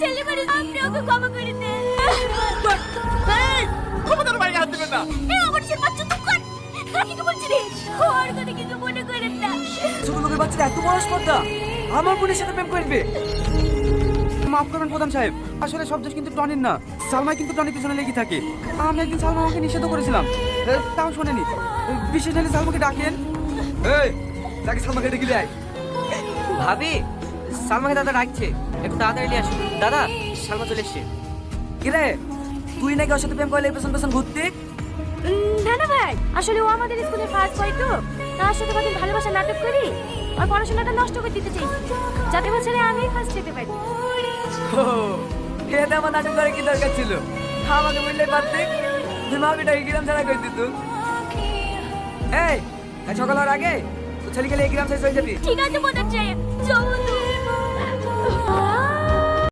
ছেলে আপনি ওকে ক্ষমা করে দেন ক্ষমতার বাইরে হাত দেবেন না। এ আমার বাচ্চা তো কর কাকে বলছি রে ওর কথা কিছু মনে করেন না। ছোট লোকের বাচ্চারা এত বড় স্পর্ধা। আমার বোনের সাথে প্রেম করবে। মাফ করবেন প্রধান সাহেব আসলে সব দোষ কিন্তু টনির না। সালমা কিন্তু টনির পিছনে লেগে থাকে। আমি একদিন সালমা আমাকে নিষেধ করেছিলাম। তাও শোনেনি। বিশেষ হলে সালমাকে ডাকেন। এই তাকে সালমাকে ডেকে দেয় ভাবি সালমাকে দাদা ডাকছে। একটু তাড়াতাড়ি নিয়ে আসুন দাদা সালমা চলে এসছে। কিরে তুই নাকি ওর সাথে প্রেম করলে পেছন পেছন ঘুরতে না না ভাই আসলে ও আমাদের স্কুলে ফার্স্ট হয় তো। তার সাথে কদিন ভালোবাসা নাটক করি আর পড়াশোনাটা নষ্ট করে দিতে চাই যাতে বছরে আমি ফার্স্ট যেতে পারি। খেয়ে আমার নাটক করে কি দরকার ছিল? আমাকে বললে পারতে তুই মাবিটাকে গ্রাম ছাড়া করে দিত? এই সকাল হওয়ার আগে তো ছেলেকে গ্রাম শেষ হয়ে যাবি? ঠিক আছে মনে চাই চলো